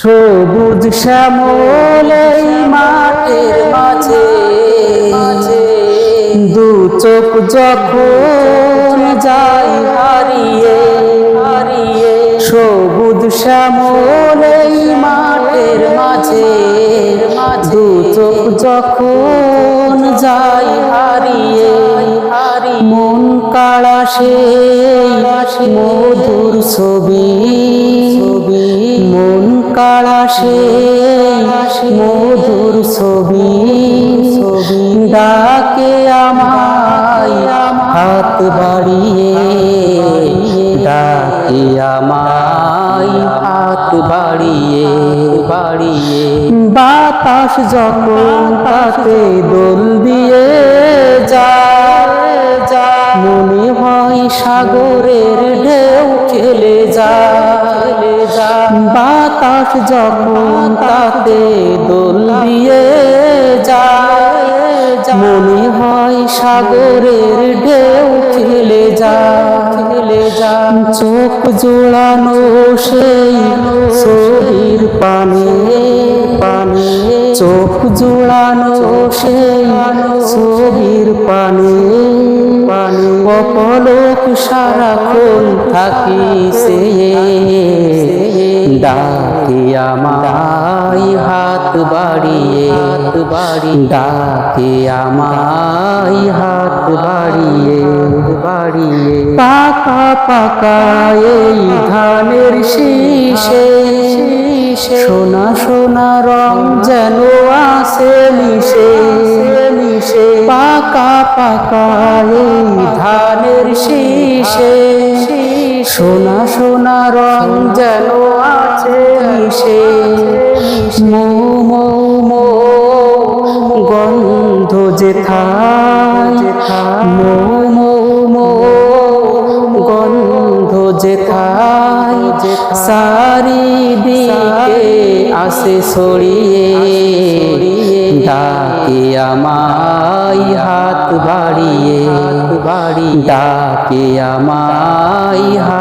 সবুজ শ্যামল মাঠের মাঝে। দু চোখ যখন যাই হারিয়ে হারিয়ে সবুজ শ্যামল মাঠের মাঝে। দু চোখ যখন যাই হারিয়ে হারি মন কাড়া সেই মধুর ছবি। সেই মধুর ছবি। ডাকে আমায়, হাত বাড়িয়ে। ডাকে আমায়, হাত বাড়িয়ে বাড়িয়ে। বাতাস যখন তাতে দোল দিয়ে যায় মনে হয় সাগরের বাতাস যখন তাতে দোল দিয়ে যায়। মনে হয় সাগরের ঢেউ খেলে যা খেলে যা চোখ জোড়ানো সেই ছবির পানে পানে। চোখ জোড়ানো সেই ছবির পানে পানে। অপলোক সারাক্ষণ থাকি সে। ডাকে আমায় হাত বাড়িয়ে বাড়ি ডাকে আমায় হাত বাড়িয়ে বাড়িয়ে। পাকা পাকা এই ধানের শীষে, সোনা সোনা রং যেন আসে মিশে মিশে। পাকা পাকা এই ধানের শীষে, সোনা সোনা রং যেন আছে মিশে, মো মো মো, গন্ধ যে থায়, মো মো মো, গন্ধ যে থায় চারিদিকে আসে ছড়িয়ে ডাকে আমায় হাত বাড়িয়ে বাড়ি ডাকে আমায় হাত